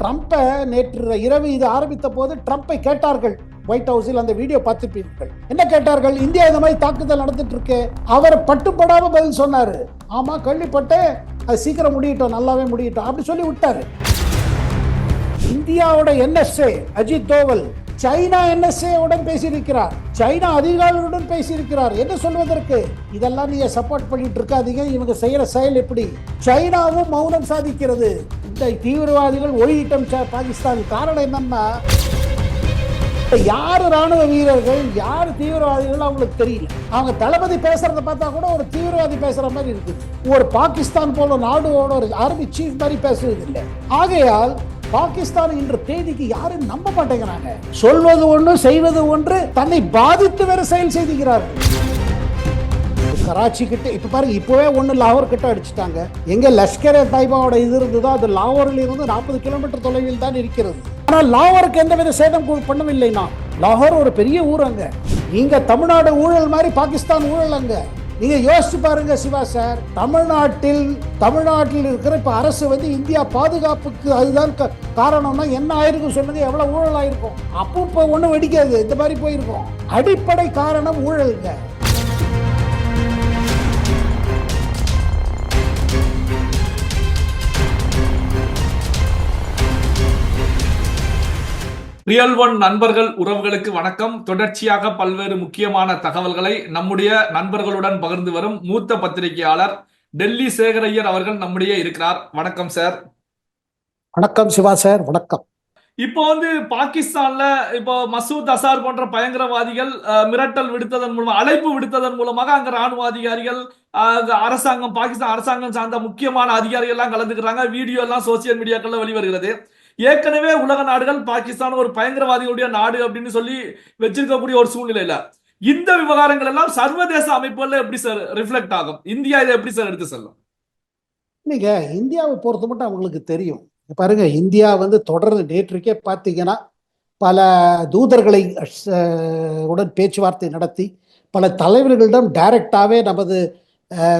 ட்ரம்ப்பை நேற்று இரவு இது ஆரம்பித்த போது ட்ரம்ப்பை கேட்டார்கள். ஒயிட் ஹவுஸில் அந்த வீடியோ பார்த்துப்பீர்கள் என்ன கேட்டார்கள்? இந்தியா இந்த மாதிரி தாக்குதல் நடந்துட்டு இருக்கு அவர் பட்டுப்படாம பதில் சொன்னாரு. ஆமா கேள்விப்பட்டு அது சீக்கிரம் முடியட்டும் நல்லாவே முடியட்டும் அப்படி சொல்லி விட்டாரு. இந்தியாவோட NSA Ajit Doval China NSA உடன் பேசியிருக்கிறார். சைனா அதிகாரிகளுடன் பேசியிருக்கிறார். என்ன சொல்வதற்கு? இதெல்லாம் நீங்க சப்போர்ட் பண்ணிட்டு இருக்காதீங்க. இவங்க செய்யற செயல் எப்படி? சைனாவும் மௌனம் சாதிக்கிறது. இந்த தீவிரவாதிகள் ஒளியிட்டம் பாகிஸ்தான். காரணம் என்னன்னா யார் ராணுவ வீரர்கள் யார் தீவிரவாதிகள் அவங்களுக்கு தெரியல. அவங்க தளபதி பேசுறத பார்த்தா கூட ஒரு தீவிரவாதி பேசுற மாதிரி இருக்குது ஒரு பாகிஸ்தான் போல நாடோட ஒரு ஆர்மி சீஃப் மாதிரி பேசுறது இல்லை. ஆகையால் பாகிஸ்தான் என்ற தேதிக்கு யாரும் நம்ப மாட்டேங்கிறாங்க. சொல்வது ஒன்று செய்வது ஒன்று தன்னை பாதித்து வேற செயல் செய்துகிறார்கள். கராச்சி கிட்ட இப்போ பாருங்க இப்போவே ஒன்று லாகூர் கிட்ட அடிச்சிட்டாங்க. எங்கே லஷ்கர் தாய்பாவோட இது இருந்ததோ அது லாகூரில் இருந்து நாற்பது கிலோமீட்டர் தொலைவில் தான் இருக்கிறது. ஆனால் லாகூருக்கு எந்தவித சேதம் கு- பண்ணவில்லை நான் லாகூர் ஒரு பெரிய ஊர் அங்கே. நீங்கள் தமிழ்நாடு ஊழல் மாதிரி பாகிஸ்தான் ஊழல் அங்கே. நீங்கள் யோசிச்சு பாருங்க சிவா சார். தமிழ்நாட்டில் தமிழ்நாட்டில் இருக்கிற இப்போ அரசு வந்து இந்தியா பாதுகாப்புக்கு அதுதான் க- காரணம்னா என்ன ஆயிருக்கும் சொல்லுங்க எவ்வளோ ஊழல் ஆயிருக்கும். அப்போ இப்போ ஒன்றும் வெடிக்காது இந்த மாதிரி போயிருக்கோம். அடிப்படை காரணம் ஊழலுங்க ரியல் ஒன் நண்பர்கள் உறவுகளுக்கு வணக்கம். தொடர்ச்சியாக பல்வேறு முக்கியமான தகவல்களை நம்முடைய நண்பர்களுடன் பகிர்ந்து வரும் மூத்த பத்திரிகையாளர் டெல்லி சேகரையர் அவர்கள் நம்முடைய இருக்கிறார். வணக்கம் சார். வணக்கம் சிவா சார். வணக்கம். இப்போ வந்து பாகிஸ்தான்ல இப்போ மசூத் அசார் போன்ற பயங்கரவாதிகள் மிரட்டல் விடுத்ததன் மூலமா அழைப்பு விடுத்ததன் மூலமாக அங்க ராணுவ அதிகாரிகள் அரசாங்கம் பாகிஸ்தான் அரசாங்கம் சார்ந்த முக்கியமான அதிகாரிகள் எல்லாம் கலந்துக்கிறாங்க. வீடியோ எல்லாம் சோசியல் மீடியாக்கள்ல வெளிவருகிறது. ஏற்கனவே உலக நாடுகள் பாகிஸ்தான் ஒரு பயங்கரவாதிகளுடைய நாடு அப்படின்னு சொல்லி வச்சிருக்கக்கூடிய ஒரு சூழ்நிலையில இந்த விவகாரங்கள் எல்லாம் சர்வதேச அமைப்புகள்ல எப்படி சார் ரிஃப்ளெக்ட் ஆகும்? இந்தியா இதை எப்படி சார் எடுத்து செல்லும்? நீங்க இந்தியாவை பொறுத்த மட்டும் அவங்களுக்கு தெரியும். பாருங்க இந்தியா வந்து தொடர்ந்து நேற்றுக்கே பார்த்தீங்கன்னா பல தூதர்களை உடன் பேச்சுவார்த்தை நடத்தி பல தலைவர்களிடம் டைரக்டாவே நமது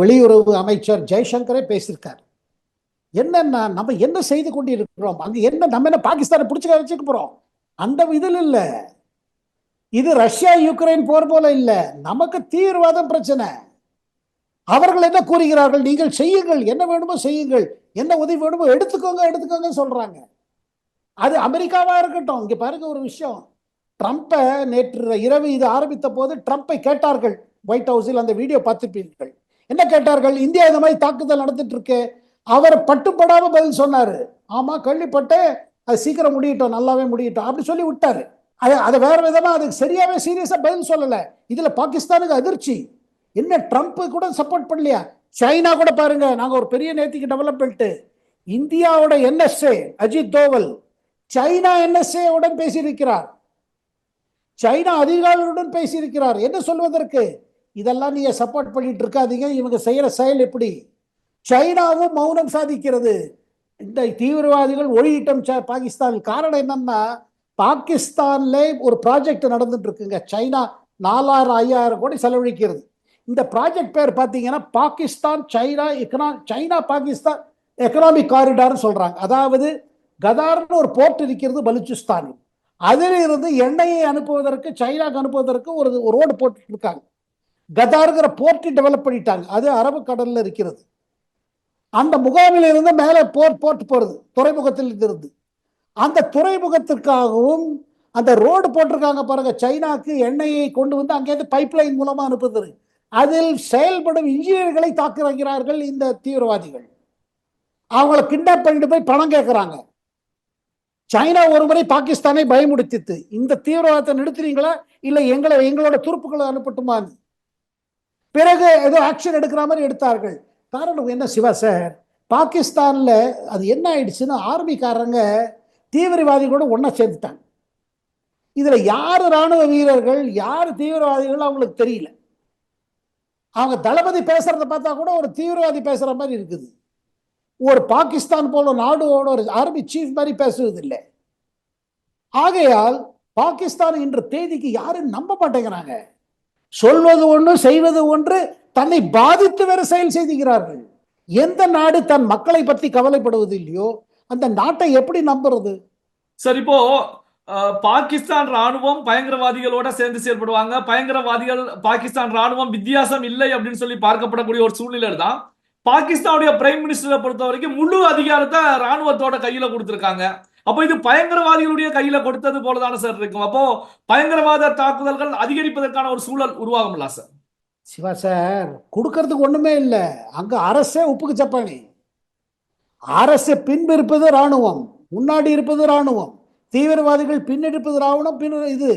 வெளியுறவு அமைச்சர் ஜெய்சங்கரே பேசியிருக்கார். என்னன்னா நம்ம என்ன செய்து கொண்டு இருக்கிறோம் அங்க என்ன நம்ம என்ன பாகிஸ்தானை பிடிச்சு வச்சுக்க போறோம்? அந்த இதில் இல்லை. இது ரஷ்யா யுக்ரைன் போர் போல இல்லை. நமக்கு தீவிரவாதம் பிரச்சனை. அவர்கள் என்ன கூறுகிறார்கள்? நீங்கள் செய்யுங்கள். என்ன வேணுமோ செய்யுங்கள். என்ன உதவி வேணுமோ எடுத்துக்கோங்க எடுத்துக்கோங்க சொல்றாங்க. அது அமெரிக்காவா இருக்கட்டும். இங்க பாருங்க ஒரு விஷயம். ட்ரம்ப்பை நேற்று இரவு இது ஆரம்பித்த போது ட்ரம்ப்பை கேட்டார்கள். ஒயிட் ஹவுஸில் அந்த வீடியோ பார்த்துப்பீர்கள் என்ன கேட்டார்கள்? இந்தியா இந்த மாதிரி தாக்குதல் நடந்துட்டு இருக்கு. அவர் பட்டுப்படாம பதில் சொன்னாரு. ஆமா கேள்விப்பட்டேன் அது சீக்கிரம் முடியட்டும் நல்லாவே முடியட்டும் அப்படி சொல்லி விட்டாரு. அது அதை வேற விதமா அதுக்கு சரியாவே சீரியஸா பதில் சொல்லலை. இதுல பாகிஸ்தானுக்கு அதிர்ச்சி. என்ன ட்ரம்ப் கூட சப்போர்ட் பண்ணலையா? சைனா கூட பாருங்க நாங்க ஒரு பெரிய நேத்திக்கு டெவலப்மெண்ட் இந்தியாவோட NSA Ajit Doval China NSA உடன் பேசியிருக்கிறார். சைனா அதிகாரிகளுடன் பேசியிருக்கிறார். என்ன சொல்வதற்கு? இதெல்லாம் நீங்க சப்போர்ட் பண்ணிட்டு இருக்காதீங்க இவங்க செய்யற செயல் எப்படி? சைனாவும் மௌனம் சாதிக்கிறது. இந்த தீவிரவாதிகள் ஒளியிட்டம் ச- பாகிஸ்தான். காரணம் என்னன்னா பாகிஸ்தான்ல ஒரு ப்ராஜெக்ட் நடந்துட்டு இருக்குங்க சைனா நாலாயிரம் ஐயாயிரம் கோடி செலவழிக்கிறது. இந்த ப்ராஜெக்ட் பேர் பார்த்தீங்கன்னா பாகிஸ்தான் சைனா எக்கனா சைனா பாகிஸ்தான் எக்கனாமிக் காரிடார்னு சொல்றாங்க. அதாவது கதார்னு ஒரு போர்ட் இருக்கிறது பலுச்சிஸ்தானில். அதில் இருந்து எண்ணெயை அனுப்புவதற்கு சைனாக்கு அனுப்புவதற்கு ஒரு ரோடு போட்டு இருக்காங்க கதாருங்கிற போர்ட்டு டெவலப் பண்ணிட்டாங்க. அது அரபு கடலில் இருக்கிறது. அந்த முகாமில் இருந்து மேலே போர்ட் போட்டு போகிறது துறைமுகத்தில் இருந்து அந்த துறைமுகத்திற்காகவும் அந்த ரோடு போட்டிருக்காங்க பாருங்கள் சைனாக்கு எண்ணெயை கொண்டு வந்து அங்கேருந்து பைப்லைன் மூலமாக அனுப்புது அதில் செயல்படும் இன்ஜினியர்களை தாக்குகிறார்கள் இந்த தீவிரவாதிகள். அவங்கள கிட்னாப் பண்ணிட்டு போய் பணம் கேட்குறாங்க சைனா ஒரு முறை பாகிஸ்தானை பயமுடுத்தித்து இந்த தீவிரவாதத்தை நிறுத்துறீங்களா? இல்லை எங்களை எங்களோட துருப்புகளை அனுப்பட்டுமான்னு. பிறகு ஏதோ ஆக்ஷன் எடுக்கிற மாதிரி எடுத்தார்கள். காரணம் என்ன சிவா சார்? பாகிஸ்தானில் அது என்ன ஆயிடுச்சுன்னா ஆர்மிக்காரங்க தீவிரவாதிகளோட ஒன்றா சேர்ந்துட்டாங்க. இதில் யார் ராணுவ வீரர்கள் யார் தீவிரவாதிகள் அவங்களுக்கு தெரியல. அவங்க தளபதி பேசுறத பார்த்தா கூட ஒரு தீவிரவாதி பேசுகிற மாதிரி இருக்குது. ஒரு பாகிஸ்தான் போல நாடோட ஒரு ஆர்மி சீஃப் மாதிரி பேசுவதில்லை. ஆகையால் பாகிஸ்தான் இன்ற தேதிக்கு யாரும் நம்ப மாட்டேங்கிறாங்க. சொல்வது ஒன்று செய்வது ஒன்று தன்னை பாதித்து வேற செயல் செய்துகிறார்கள். எந்த நாடு தன் மக்களை பற்றி கவலைப்படுவது இல்லையோ அந்த நாட்டை எப்படி நம்புறது? சரி இப்போ பாகிஸ்தான் ராணுவம் பயங்கரவாதிகளோட சேர்ந்து செயல்படுவாங்க. பயங்கரவாதிகள் பாகிஸ்தான் ராணுவம் வித்தியாசம் இல்லை அப்படின்னு சொல்லி பார்க்கப்படக்கூடிய ஒரு சூழ்நிலை தான் பாகிஸ்தானுடைய பிரைம் மினிஸ்டரை பொறுத்த வரைக்கும் முழு அதிகாரத்தை ராணுவத்தோட கையில கொடுத்திருக்காங்க. அப்போ இது பயங்கரவாதிகளுடைய கையில கொடுத்தது போலதானே சார் இருக்கும். அப்போ பயங்கரவாத தாக்குதல்கள் அதிகரிப்பதற்கான ஒரு சூழல் உருவாகும்ல சார்? சிவா சார் கொடுக்கறதுக்கு ஒன்றுமே இல்லை. அங்கே அரசே உப்புக்கு சப்பானி. அரசு பின்பு இருப்பது ராணுவம் முன்னாடி இருப்பது ராணுவம் தீவிரவாதிகள் பின்னெடுப்பது ராணுவம் பின் இது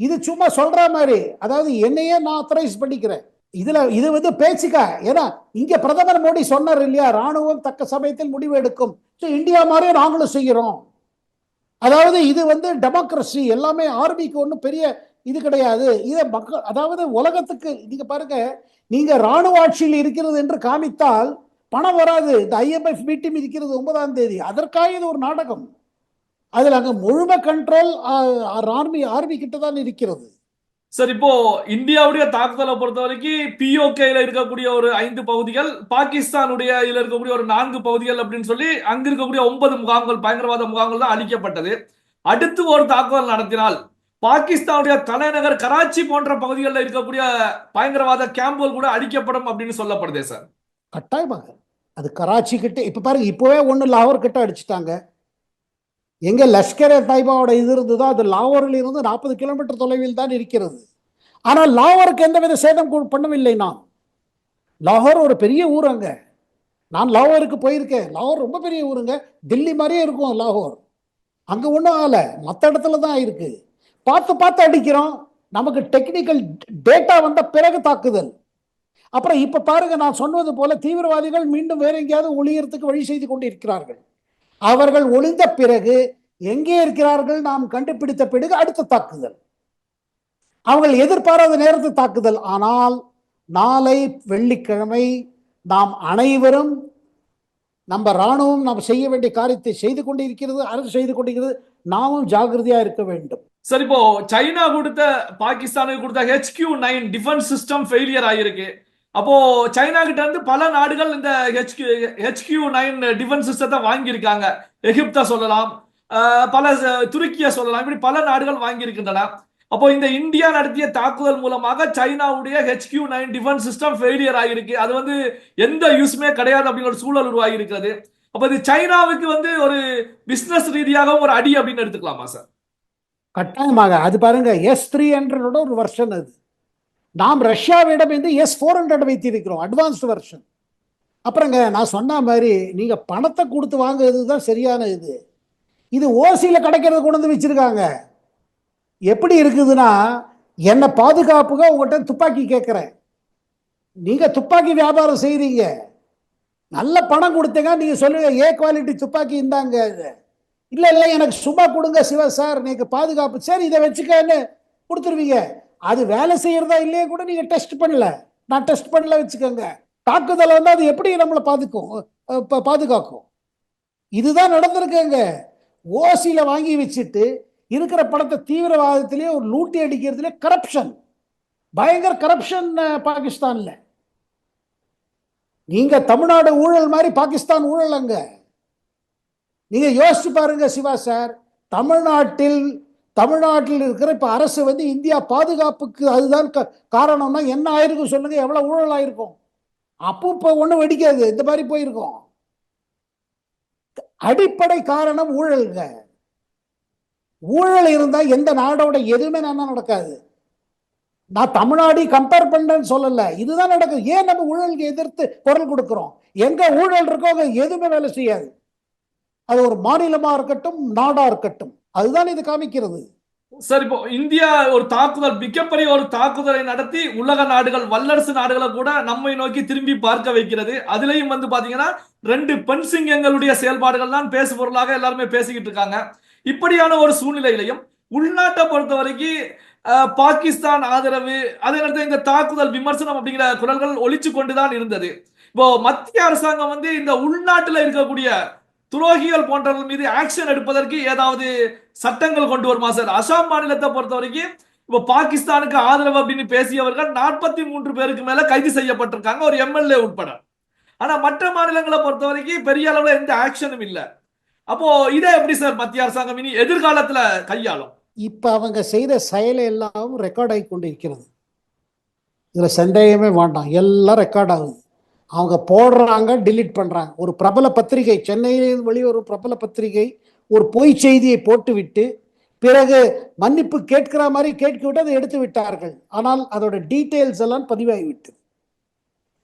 இது சும்மா சொல்கிற மாதிரி. அதாவது என்னையே நான் அத்தரைஸ் பண்ணிக்கிறேன். இதுல இது வந்து பேச்சுக்கா? ஏன்னா இங்க பிரதமர் மோடி சொன்னார் இல்லையா ராணுவம் தக்க சமயத்தில் முடிவு எடுக்கும். ஸோ இந்தியா மாதிரியே நாங்களும் செய்கிறோம். அதாவது இது வந்து டெமோக்ரஸி எல்லாமே ஆர்மிக்கு ஒன்றும் பெரிய இது கிடையாது. இதை மக்கள் அதாவது உலகத்துக்கு நீங்க பாருங்க நீங்க ராணுவ ஆட்சியில் இருக்கிறது என்று காமித்தால் பணம் வராது. இந்த ஐஎம்எஃப் மீட்டிங் இருக்கிறது ஒன்பதாம் தேதி. அதற்காக இது ஒரு நாடகம். அதில் அங்கே முழுமை கண்ட்ரோல் ஆர்மி ஆர்மி கிட்ட தான் இருக்கிறது. சார் இப்போ இந்தியாவுடைய தாக்குதலை பொறுத்த வரைக்கும் பிஓகேல இருக்கக்கூடிய ஒரு ஐந்து பகுதிகள் பாகிஸ்தானுடைய இதுல இருக்கக்கூடிய ஒரு நான்கு பகுதிகள் அப்படின்னு சொல்லி அங்க இருக்கக்கூடிய ஒன்பது முகாம்கள் பயங்கரவாத முகாம்கள் தான் அழிக்கப்பட்டது. அடுத்து ஒரு தாக்குதல் நடத்தினால் பாகிஸ்தானுடைய தலைநகர் கராச்சி போன்ற பகுதிகளில் இருக்கக்கூடிய பயங்கரவாத கேம்புகள் கூட அழிக்கப்படும் அப்படின்னு சொல்லப்படுதே சார். கட்டாயமாக அது கராச்சி கிட்ட இப்போ பாருங்க இப்போவே ஒன்று லாகூர் கிட்ட அடிச்சுட்டாங்க. எங்க லஷ்கர் தாய்பாவோட இது இருந்ததோ அது லாகூரில் இருந்து நாற்பது கிலோமீட்டர் தொலைவில் தான் இருக்கிறது. ஆனால் லாகூருக்கு எந்தவித சேதம் பண்ணவில்லை நான். லாகூர் ஒரு பெரிய ஊர் அங்க. நான் லாகூருக்கு போயிருக்கேன். லாகூர் ரொம்ப பெரிய ஊருங்க. டெல்லி மாதிரியே இருக்கும் லாகூர். அங்கே ஒன்றும் ஆகலை. மற்ற இடத்துல தான் இருக்குது பார்த்து பார்த்து அடிக்கிறோம். நமக்கு டெக்னிக்கல் டேட்டா வந்த பிறகு தாக்குதல். அப்புறம் இப்ப பாருங்க நான் சொன்னது போல தீவிரவாதிகள் மீண்டும் வேற எங்கேயாவது ஒளியறதுக்கு வழி செய்து கொண்டிருக்கிறார்கள். அவர்கள் ஒளிந்த பிறகு எங்கே இருக்கிறார்கள் நாம் கண்டுபிடித்த பிறகு அடுத்த தாக்குதல். அவர்கள் எதிர்பாராத நேரத்து தாக்குதல். ஆனால் நாளை வெள்ளிக்கிழமை நாம் அனைவரும் நம்ம ராணுவம் நாம் செய்ய வேண்டிய காரியத்தை செய்து கொண்டிருக்கிறது அரசு செய்து கொண்டிருக்கிறது நாமும் ஜாகிரதையா இருக்க வேண்டும். சார் இப்போ சைனா கொடுத்த பாகிஸ்தானுக்கு கொடுத்த HQ nine defence system failure ஆகிருக்கு அப்போ சைனா கிட்ட இருந்து பல நாடுகள் இந்த ஹெச்கியூ ஹெச்கியூ நைன் டிஃபென்ஸ் சிஸ்டத்தை வாங்கியிருக்காங்க. எகிப்தை சொல்லலாம் பல ச- துருக்கியை சொல்லலாம் இப்படி பல நாடுகள் வாங்கியிருக்கின்றன. அப்போ இந்த இந்தியா நடத்திய தாக்குதல் மூலமாக சைனாவுடைய HQ nine defence system failure ஆகிருக்கு அது வந்து எந்த யூஸ்மே கிடையாது அப்படிங்கிற ஒரு சூழல் உருவாகி இருக்கிறது அப்போ இது சைனாவுக்கு வந்து ஒரு பிசினஸ் ரீதியாகவும் ஒரு அடி அப்படின்னு எடுத்துக்கலாமா சார் கட்டாயமாக. அது பாருங்க எஸ் த்ரீ ஹண்ட்ரடோட ஒரு வெர்ஷன் அது. நாம் ரஷ்யாவிடம் இருந்து எஸ் ஃபோர் ஹண்ட்ரட் வைத்திருக்கிறோம் அட்வான்ஸ்டு வருஷன் அப்புறங்க நான் சொன்ன மாதிரி நீங்க பணத்தை கொடுத்து வாங்குறது தான் சரியான இது. இது ஓசியில் கிடைக்கிறத கொண்டு வந்து வச்சிருக்காங்க. எப்படி இருக்குதுன்னா என்னை பாதுகாப்புக்காக உங்கள்கிட்ட துப்பாக்கி கேட்குறேன். நீங்கள் துப்பாக்கி வியாபாரம் செய்கிறீங்க நல்ல பணம் கொடுத்தீங்க நீங்க சொல்லுங்க ஏ குவாலிட்டி துப்பாக்கி இருந்தாங்க இல்ல இல்ல எனக்கு சும்மா கொடுங்க சிவா சார் நீங்க பாதுகாப்பு. சரி இதை வச்சுக்கன்னு கொடுத்துருவீங்க. அது வேலை செய்யறதா இல்லையே கூட நீங்க டெஸ்ட் பண்ணல. நான் டெஸ்ட் பண்ணல வச்சுக்கோங்க. தாக்குதலை வந்து அது எப்படி நம்மளை பாதுக்கும் பாதுகாக்கும்? இதுதான் நடந்திருக்குங்க. ஓசியில வாங்கி வச்சுட்டு இருக்கிற படத்தை தீவிரவாதத்திலேயே ஒரு லூட்டி அடிக்கிறதுலே கரப்ஷன் பயங்கர கரப்ஷன் பாகிஸ்தான்ல. நீங்க தமிழ்நாடு ஊழல் மாதிரி பாகிஸ்தான் ஊழல் அங்க நீங்க யோசிச்சு பாருங்க சிவா சார் தமிழ்நாட்டில் தமிழ்நாட்டில் இருக்கிற இப்ப அரசு வந்து இந்தியா பாதுகாப்புக்கு அதுதான் க- காரணம்னா என்ன ஆயிருக்கும் சொல்லுங்க எவ்வளவு ஊழல் ஆயிருக்கும். அப்போ இப்ப ஒண்ணும் வெடிக்காது இந்த மாதிரி போயிருக்கோம். அடிப்படை காரணம் ஊழல்ங்க. ஊழல் இருந்தா எந்த நாடோட எதுவுமே நல்லா நடக்காது. நான் தமிழ்நாடு கம்பேர் பண்றேன்னு சொல்லல. இதுதான் நடக்குது. ஏன் நம்ம ஊழலுக்கு எதிர்த்து குரல் கொடுக்கிறோம்? எங்க ஊழல் இருக்கோ அங்க எதுவுமே வேலை செய்யாது. அது ஒரு மாநிலமா இருக்கட்டும் நாடா இருக்கட்டும். அதுதான் இது காமிக்கிறது. சார் இப்போ இந்தியா ஒரு தாக்குதல் மிகப்பெரிய ஒரு தாக்குதலை நடத்தி உலக நாடுகள் வல்லரசு நாடுகளை கூட நம்மை நோக்கி திரும்பி பார்க்க வைக்கிறது. அதுலயும் வந்து பாத்தீங்கன்னா ரெண்டு பெண் சிங்கங்களுடைய செயல்பாடுகள் தான் பேசு பொருளாக எல்லாருமே பேசிக்கிட்டு இருக்காங்க. இப்படியான ஒரு சூழ்நிலையிலையும் உள்நாட்டை பொறுத்த வரைக்கும் பாகிஸ்தான் ஆதரவு அதே நேரத்தில் இந்த தாக்குதல் விமர்சனம் அப்படிங்கிற குரல்கள் ஒழிச்சு கொண்டுதான் இருந்தது. இப்போ மத்திய அரசாங்கம் வந்து இந்த உள்நாட்டில் இருக்கக்கூடிய துரோகிகள் போன்றவர்கள் மீது ஆக்ஷன் எடுப்பதற்கு ஏதாவது சட்டங்கள் கொண்டு வருமா சார் அசாம் மாநிலத்தை பொறுத்த வரைக்கும் இப்போ பாகிஸ்தானுக்கு ஆதரவு அப்படின்னு பேசியவர்கள் நாற்பத்தி மூன்று பேருக்கு மேல கைது செய்யப்பட்டிருக்காங்க ஒரு எம்எல்ஏ உட்பட. ஆனா மற்ற மாநிலங்களை பொறுத்த வரைக்கும் பெரிய அளவுல எந்த ஆக்ஷனும் இல்லை. அப்போ இதை எப்படி சார் மத்திய அரசாங்கம் இனி எதிர்காலத்துல கையாளும்? இப்போ அவங்க செய்த செயலை எல்லாம் ரெக்கார்ட் ஆகி கொண்டு இருக்கிறது இதில் சந்தேகமே வேண்டாம். எல்லாம் ரெக்கார்ட் ஆகுது அவங்க போடுறாங்க டிலீட் பண்ணுறாங்க ஒரு பிரபல பத்திரிகை சென்னையிலேருந்து வெளிவரும் பிரபல பத்திரிகை ஒரு பொய் செய்தியை போட்டுவிட்டு பிறகு மன்னிப்பு கேட்கிற மாதிரி கேட்க விட்டு அதை எடுத்து விட்டார்கள். ஆனால் அதோட டீட்டெயில்ஸ் எல்லாம் பதிவாகிவிட்டு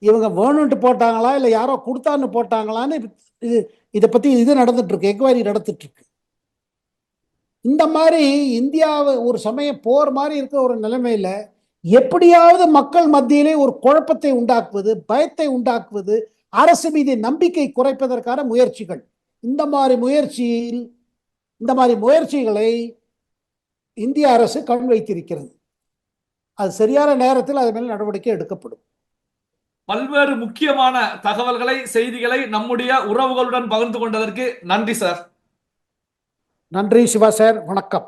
இவங்க வேணும்ட்டு போட்டாங்களா இல்லை யாரோ கொடுத்தான்னு போட்டாங்களான்னு இது இதை பற்றி இது நடந்துட்டு இருக்கு எக்வைரி நடந்துட்டு இருக்கு. இந்த மாதிரி இந்தியாவை ஒரு சமயம் போர் மாதிரி இருக்கிற ஒரு நிலைமையில எப்படியாவது மக்கள் மத்தியிலே ஒரு குழப்பத்தை உண்டாக்குவது பயத்தை உண்டாக்குவது அரசு மீது நம்பிக்கை குறைப்பதற்கான முயற்சிகள். இந்த மாதிரி முயற்சியில் இந்த மாதிரி முயற்சிகளை இந்திய அரசு கண் வைத்திருக்கிறது. அது சரியான நேரத்தில் அது மேல் நடவடிக்கை எடுக்கப்படும். பல்வேறு முக்கியமான தகவல்களை செய்திகளை நம்முடைய உறவுகளுடன் பகிர்ந்து கொண்டதற்கு நன்றி சார். நன்றி சிவா சார் வணக்கம்.